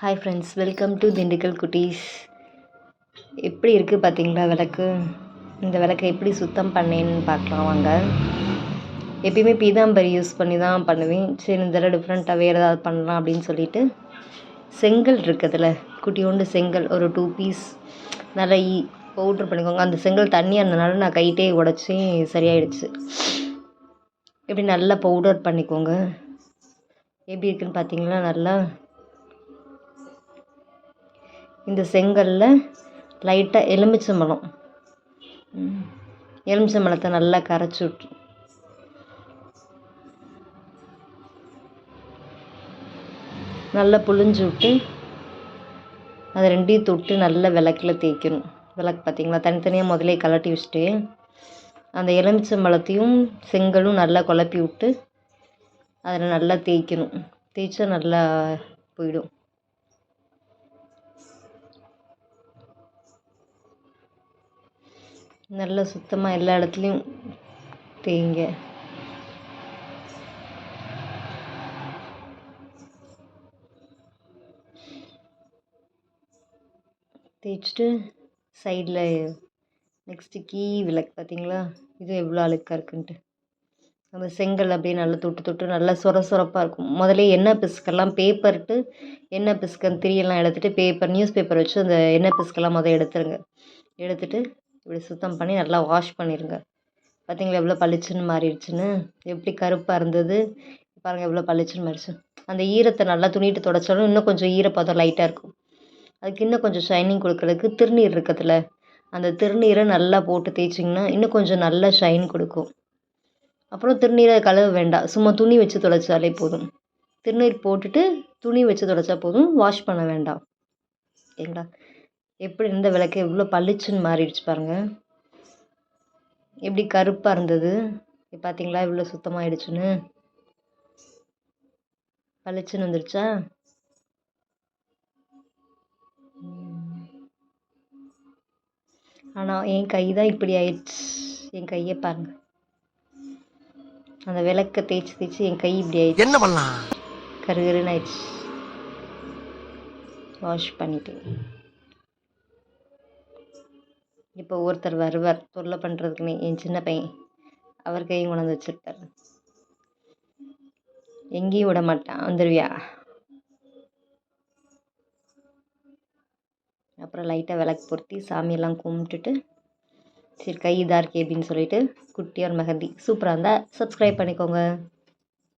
Hi friends welcome to Dindigul குட்டீஸ். எப்படி இருக்குது பார்த்தீங்களா விளக்கு? இந்த விளக்கை எப்படி சுத்தம் பண்ணேன்னு பார்க்கலாம் வாங்க. எப்பயுமே பீதாம்பரி யூஸ் பண்ணி தான் பண்ணுவேன். சரி இந்த தடவை டிஃப்ரெண்ட்டாக வேறு ஏதாவது பண்ணலாம் அப்படின்னு சொல்லிட்டு செங்கல் இருக்குதுல்ல குட்டியோண்டு செங்கல் ஒரு டூ பீஸ் நல்லா ஈ பவுட்ரு பண்ணிக்கோங்க. அந்த செங்கல் தண்ணியாக இருந்தனால நான் கைட்டே உடச்சி சரியாயிடுச்சு. எப்படி நல்லா பவுடர் பண்ணிக்கோங்க. எப்படி இருக்குன்னு பார்த்தீங்கன்னா நல்லா? இந்த செங்கல்ல லைட்டாக எலுமிச்சம்பழம். எலுமிச்சம்பழத்தை நல்லா கரைச்சி விட்டு. நல்லா புழிஞ்சு விட்டு அதை ரெண்டையும் தொட்டு நல்லா விளக்கில் தேய்க்கணும். விளக்கு பார்த்தீங்களா தனித்தனியாக முதலே கலட்டி வச்சுட்டு அந்த எலுமிச்சம்பழத்தையும் செங்கலும் நல்லா குழப்பி விட்டு அதில் நல்லா தேய்க்கணும். தேய்ச்சா நல்லா போயிடும். நல்லா சுத்தமாக எல்லா இடத்துலையும் தேய்ங்க. தேய்ச்சிட்டு சைடில் நெக்ஸ்ட்டு கீ விளக்கு பார்த்தீங்களா இது எவ்வளோ அழுக்காக இருக்குன்ட்டு. அந்த செங்கல் அப்படியே நல்லா தொட்டு தொட்டு நல்லா சொர சொரப்பாக இருக்கும். முதல்ல எண்ணெய் பிசுக்கெல்லாம் பேப்பர்ட்டு எண்ணெய் பிசுக்கன் திரியெல்லாம் எடுத்துகிட்டு பேப்பர் நியூஸ் பேப்பர் வச்சு அந்த எண்ணெய் பிசுக்கெல்லாம் முதல் எடுத்துருங்க. எடுத்துகிட்டு இப்படி சுத்தம் பண்ணி நல்லா வாஷ் பண்ணிடுங்க பார்த்தீங்களா எவ்வளோ பளிச்சுன்னு மாறிடுச்சுன்னு? எப்படி கருப்பாக இருந்தது? பாருங்கள் எவ்வளோ பளிச்சுன்னு மாறிடுச்சு. அந்த ஈரத்தை நல்லா துணிட்டு துடைச்சாலும் இன்னும் கொஞ்சம் ஈரப்பதம் லைட்டாக இருக்கும். அதுக்கு இன்னும் கொஞ்சம் ஷைனிங் கொடுக்கறதுக்கு திருநீர் இருக்கிறதுல அந்த திருநீரை நல்லா போட்டு தேய்ச்சிங்கன்னா இன்னும் கொஞ்சம் நல்லா ஷைன் கொடுக்கும். அப்புறம் திருநீரை கழுவ வேண்டாம். சும்மா துணி வச்சு தொலைச்சாலே போதும். திருநீர் போட்டுட்டு துணி வச்சு தொலைச்சா போதும். வாஷ் பண்ண வேண்டாம். சரிங்களா? எப்படி இருந்த விளக்கு? எவ்வளோ பளிச்சுன்னு மாறிடுச்சு பாருங்கள் எப்படி கருப்பாக இருந்தது? பார்த்தீங்களா இவ்வளோ சுத்தமாகிடுச்சுன்னு பளிச்சுன்னு வந்துருச்சா? ஆனால் என் கை தான் இப்படி ஆயிடுச்சு. என் கையை பாருங்க. அந்த விளக்கை தேய்ச்சி தேய்ச்சி என் கை இப்படி ஆயிடுச்சு. என்ன பண்ணலாம்? கருகருன்னு ஆயிடுச்சு. வாஷ் பண்ணிட்டு இப்போ ஒருத்தர் வருவார் தொல்லை பண்ணுறதுக்குன்னு என் சின்ன பையன். அவர் கையும் கொண்டாந்து வச்சுருப்பார். எங்கேயும் விட மாட்டான் வந்துருவியா? அப்புறம் லைட்டாக விளக்கு பொருத்தி சாமியெல்லாம் கும்பிட்டுட்டு சரி கை இதாக இருக்கே அப்படின்னு சொல்லிட்டு குட்டியார் மெஹந்தி சூப்பராக இருந்தால் சப்ஸ்கிரைப் பண்ணிக்கோங்க.